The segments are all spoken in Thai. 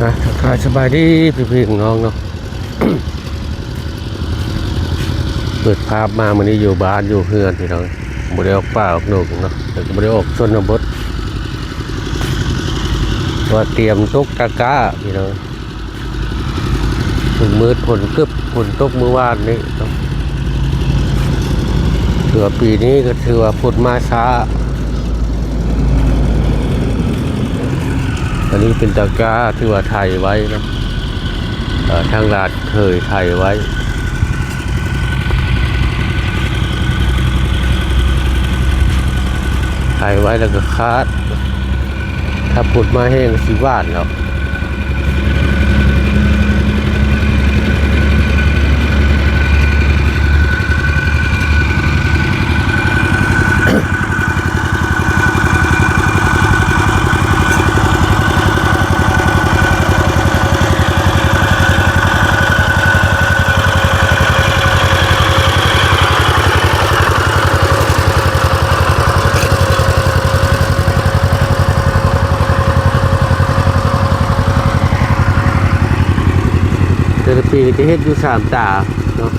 กายสบายดีพี่ๆของน้องเนาะเปิดภาพมามันนี้อยู่บ้านอยู่เพื่อนพี่น้องบ่ได้ออกป่าออกหนุกเนาะแต่ก็บ่ได้ออกชนบทว่าเตรียมตกตะกร้าพี่น้องถึงมืดฝนกึบฝนตกเมื่อวานนี้เนาะถือว่าปีนี้ก็ถือว่าฝนมาช้า อันนี้เป็นตะกร้าที่ว่าไทยไว้นะทางราดเคยไทยไว้ไทยไว้แล้วก็คาด ถ้าปุดมาแห้งสิวาดเนาะ แต่ละปีจะเฮ็ดอยู่สามตาเนาะ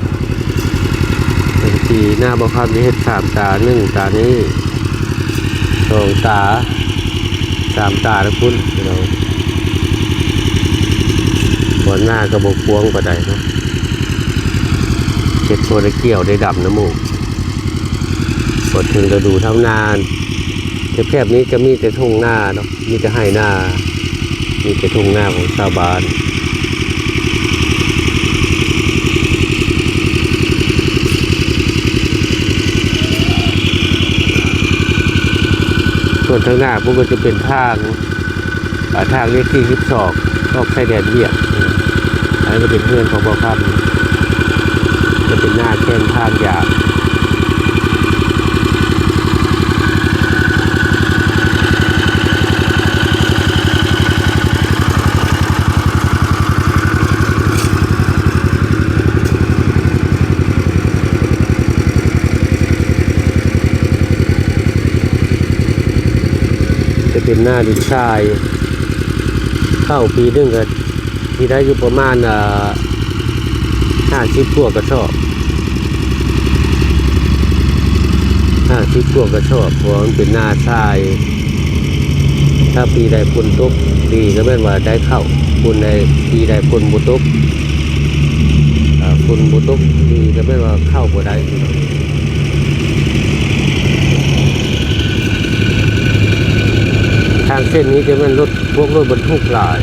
แต่ละปีหน้าบอกคำจะเฮ็ดสามตาหนึ่งตานี้สองตาสามตาแล้วคุณพี่น้องบนหน้ากระบอกพวงก็ได้เนาะเจ็ดโซนเกี่ยวได้ดำน้ำมูกพอถึงฤดูทำนานแคบๆนี้จะมีแต่ทุ่งหน้าเนาะมีแต่ให้หน้า มีแต่ทุ่งหน้าของชาวบ้าน ส่วนทางหน้าพวกก็จะเป็นทางอ่าทางเลขที่สิบสองนอกชายแดนเวียดอันนี้ก็เป็นเพื่อนของพ่อคำจะเป็นหน้าแค่นทางยาว เป็นหน้าดินทราย เข้าปีนึงก็ที่ได้อยู่ประมาณห้าสิบพวกกระสอบห้าสิบพวกกระสอบเพราะมันเป็นหน้าทราย ถ้าปีใดฝนตกดีก็แม่นว่าได้เข้าฝนใดปีใดฝนบุตกอ่าฝนบุตกดีก็แม่นว่าเข้าบ่ได้พี่น้อง ทางเส้นนี้จะเป็นรถพวกรถบรรทุกหลาย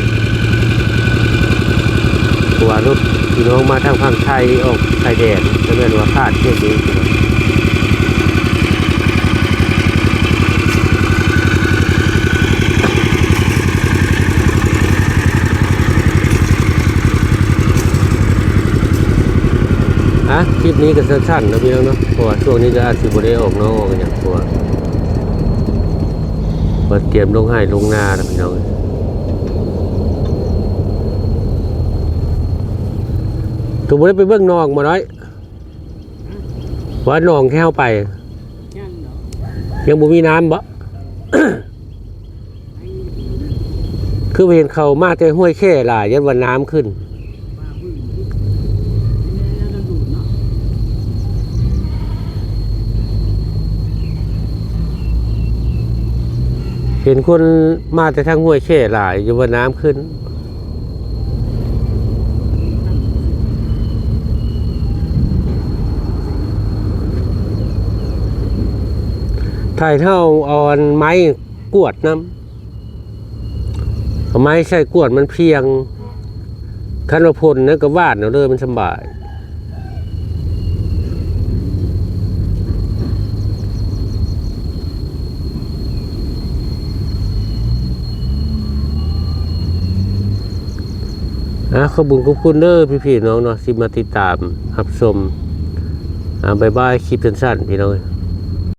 ตัวรถพี่น้องมาทางฝั่งไทยออกชายแดนจะเป็นว่าคาดเช่นนี้พี่น้องอะคลิปนี้ก็สั้นๆนะพี่น้องเนาะเพราะว่าช่วงนี้ก็อาจสิบได้ออกน้องออกอย่างตัว เปิดเตรียมลงให้ลงนานะพี่น้องถูกบ่ได้ไปเบิ่งนองมาน้อย ว่าหนองแค่เอาไป ยังเนาะยังบ่มีน้ำบ่ คือเห็นเขามาแต่ห้วยแค่หลายยันวันน้ำขึ้น มาพึ่งนี่แล้วดูเนาะ เห็นคนมาแต่ทางห้วยแค่หลายยันวันน้ำขึ้น ถ่ายเท่าอาอันไม้กวดน้ำไม้ใช้กวดมันเพียงคันว่าพลนั่นก็วาดเอาเลยมันสบาย อะขอบุญขอบคุณเด้อพี่ๆน้องเนาะที่มาติดตามรับชมอ่าบายบายคลิปสั้นๆพี่น้อง